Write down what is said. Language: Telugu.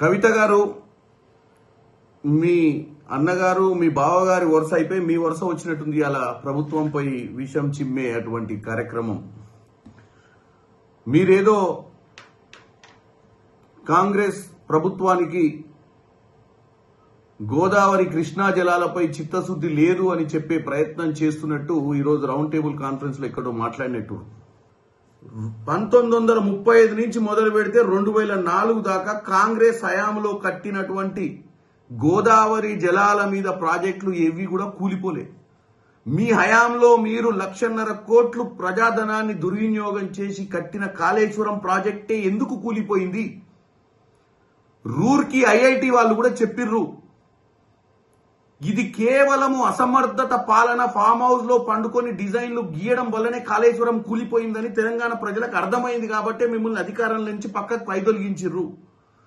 కవిత గారు మీ అన్నగారు మీ బావగారి వరుస అయిపోయి మీ వరుస వచ్చినట్టుంది అలా ప్రభుత్వంపై విషం చిమ్మే అటువంటి కార్యక్రమం. మీరేదో కాంగ్రెస్ ప్రభుత్వానికి గోదావరి కృష్ణా జలాలపై చిత్తశుద్ధి లేదు అని చెప్పే ప్రయత్నం చేస్తున్నట్టు ఈరోజు రౌండ్ టేబుల్ కాన్ఫరెన్స్లో ఎక్కడో మాట్లాడినట్టు. పంతొమ్మిది వందల ముప్పై ఐదు నుంచి మొదలు పెడితే రెండు వేల నాలుగు దాకా కాంగ్రెస్ హయాంలో కట్టినటువంటి గోదావరి జలాల మీద ప్రాజెక్టులు ఏవి కూడా కూలిపోలే. మీ హయాంలో మీరు లక్షన్నర కోట్లు ప్రజాధనాన్ని దుర్వినియోగం చేసి కట్టిన కాళేశ్వరం ప్రాజెక్టే ఎందుకు కూలిపోయింది? రూర్కి ఐఐటి వాళ్ళు కూడా చెప్పిర్రు ఇది కేవలము అసమర్థత పాలన ఫామ్ హౌస్లో పండుకొని డిజైన్లు గీయడం వల్లనే కాళేశ్వరం కూలిపోయిందని తెలంగాణ ప్రజలకు అర్థమైంది కాబట్టే మిమ్మల్ని అధికారం నుంచి పక్కకు పైదొలిగించిర్రు.